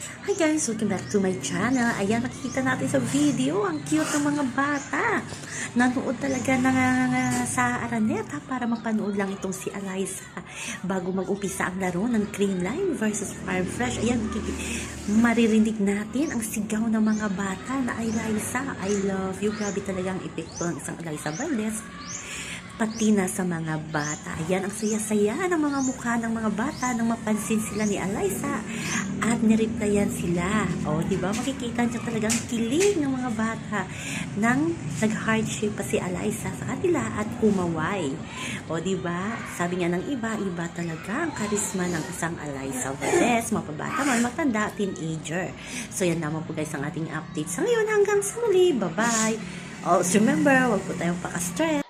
Hi guys, welcome back to my channel. Ayan, nakikita natin sa video, ang cute ng mga bata. Nanood talaga na sa Araneta para mapanood lang itong si Eliza bago mag-upisa ang laro ng Creamline versus Farm Fresh. Ayan, maririnig natin ang sigaw ng mga bata na Eliza, I love you. Grabe talagang epekto ng isang Eliza Valdez pati na sa mga bata. Ayan, ang saya-saya ng mga mukha ng mga bata nang mapansin sila ni Eliza at nireplyan sila. O, di ba? Makikita niyo talagang kilig ng mga bata nang nag-hardship pa si Eliza sa kanila at kumaway. O, di ba? Sabi nga ng iba, iba talaga ang karisma ng isang Eliza Valdez. Mapabata man, matanda, teenager. So, yan naman po guys ang ating update. Sa ngayon, hanggang sa muli. Bye-bye. Also, remember, huwag po tayong paka-stress.